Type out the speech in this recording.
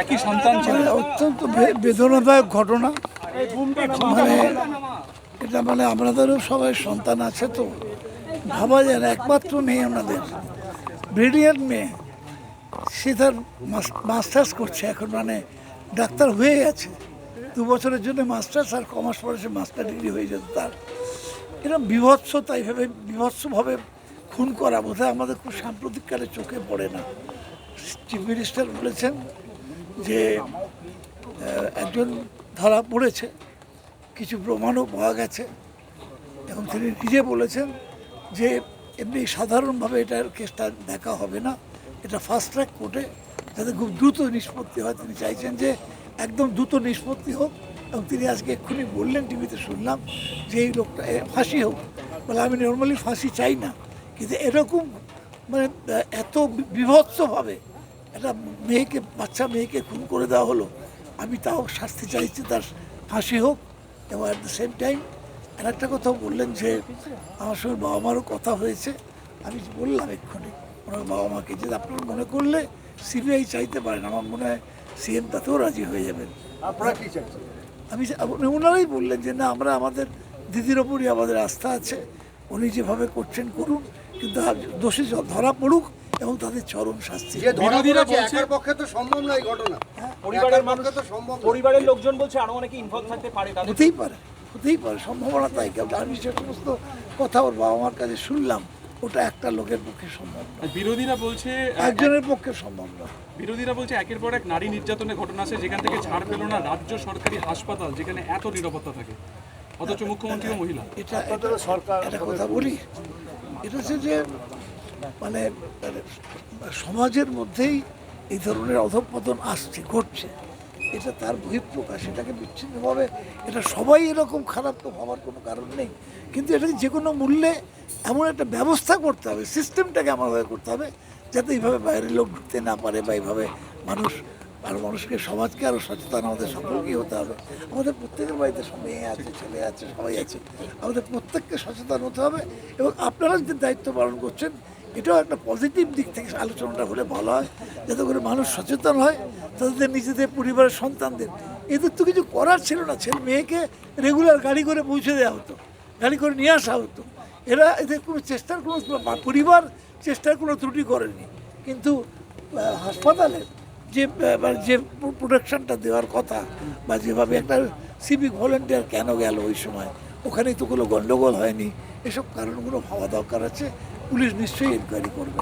একই সন্তান মানে অত্যন্ত বেদনাদায়ক ঘটনা। মানে এটা মানে আমাদেরও সবাই সন্তান আছে তো। ভাবা যায় না একমাত্র মেয়ে ওনাদের ব্রিলিয়ান্ট মেয়ে। সে তার মাস্টার্স করছে এখন মানে ডাক্তার হয়ে গেছে। দু বছরের জন্য মাস্টার্স আর কমার্স পড়েছে মাস্টার ডিগ্রি হয়ে যেত তার। এরকম বিভৎসতা এইভাবে বিভৎসভাবে খুন করা বোধহয় আমাদের খুব সাম্প্রতিককালে চোখে পড়ে না। চিফ মিনিস্টার বলেছেন যে একজন ধরা পড়েছে, কিছু প্রমাণও পাওয়া গেছে। এবং তিনি নিজে বলেছেন যে, এমনি সাধারণভাবে এটার কেসটা দেখা হবে না। এটা ফাস্ট ট্র্যাক কোর্টে যাতে খুব দ্রুত নিষ্পত্তি হয়। তিনি চাইছেন যে, একদম দ্রুত নিষ্পত্তি হোক। এবং তিনি আজকে এক্ষুনি বললেন, টিভিতে শুনলাম যে, এই লোকটা ফাঁসি হোক। বলে, আমি নর্মালি ফাঁসি চাই না। কিন্তু এরকম মানে এত বিভৎসভাবে একটা মেয়েকে বাচ্চা মেয়েকে খুন করে দেওয়া হলো আমি তাও শাস্তি চাইছি তার ফাঁসি হোক এবং অ্যাট দ্য সেম টাইম আর একটা কথা বললেন যে আমার সঙ্গে বাবা মারও কথা হয়েছে আমি বললাম এক্ষুনি ওনার বাবা মাকে যে আপনার মনে করলে সিবিআই চাইতে পারেন আমার মনে হয় সিএম তাতেও রাজি হয়ে যাবেন। আপনারা কি চাইছেন? আমি ওনারাই বললেন যে না আমরা আমাদের দিদির ওপরই আমাদের আস্থা আছে উনি যেভাবে করছেন করুন। কিন্তু আর দোষী ধরা পড়ুক এবং তাদের চরম শাস্তি। বিরোধীরা বলছে- পক্ষে তো সম্ভব নয় ঘটনা। পরিবারের একার তো সম্ভব। পরিবারের লোকজন বলছে আরও অনেকে ইনভলভ থাকতে পারে হতেই পারে হতেই পারে সম্ভাবনা তাই। কেউ আমি যে সমস্ত কথা ওর বাবা মার কাছে শুনলাম ওটা একটা লোকের পক্ষে সম্ভব না বিরোধীরা বলছে একজনের পক্ষে সম্ভব না বিরোধীরা বলছে একের পর এক নারী নির্যাতনের ঘটনা আছে যেখান থেকে ছাড় পেল না রাজ্য সরকারি হাসপাতাল যেখানে এত নিরাপত্তা থাকে অথচ মুখ্যমন্ত্রী মহিলা। এটা সরকার একটা কথা বলি এটা হচ্ছে যে মানে সমাজের মধ্যেই এই ধরনের অধঃপতন আসছে, ঘটছে। এটা তার বহিঃপ্রকাশ, এটাকে বিচ্ছিন্নভাবে, এটা সবাই এরকম খারাপ তো হওয়ার কোনো কারণ নেই। কিন্তু এটাকে যে কোনো মূল্যে এমন একটা ব্যবস্থা করতে হবে সিস্টেমটাকে এমনভাবে করতে হবে, যাতে এইভাবে বাইরের লোক ঢুকতে না পারে বা এইভাবে মানুষ আর মানুষকে, সমাজকে আরও সচেতন, আমাদের সকলকে হতে হবে। আমাদের প্রত্যেকের বাড়িতে মেয়ে আছে, ছেলে আছে, সবাই আছে। আমাদের প্রত্যেককে সচেতন হতে হবে এবং আপনারা যে দায়িত্ব পালন করছেন, এটাও একটা পজিটিভ দিক থেকে আলোচনাটা হলে ভালো হয়, যাতে করে মানুষ সচেতন হয়, তাদের নিজেদের পরিবারের সন্তানদের। এদের তো কিছু করার ছিল না। ছেলে মেয়েকে রেগুলার গাড়ি করে পৌঁছে দেওয়া হতো, গাড়ি করে নিয়ে আসা হতো। এরা এদের কোনো চেষ্টার কোনো পরিবার চেষ্টার কোনো ত্রুটি করেনি। কিন্তু হাসপাতালের যে মানে যে প্রোটেকশনটা দেওয়ার কথা বা যেভাবে একটা সিভিক ভলেন্টিয়ার কেন গেল ওই সময়, ওখানেই তো কোনো গণ্ডগোল হয়নি। এসব কারণগুলো হওয়া দরকার আছে। পুলিশ নিশ্চয়ই এনকোয়ারি করবে।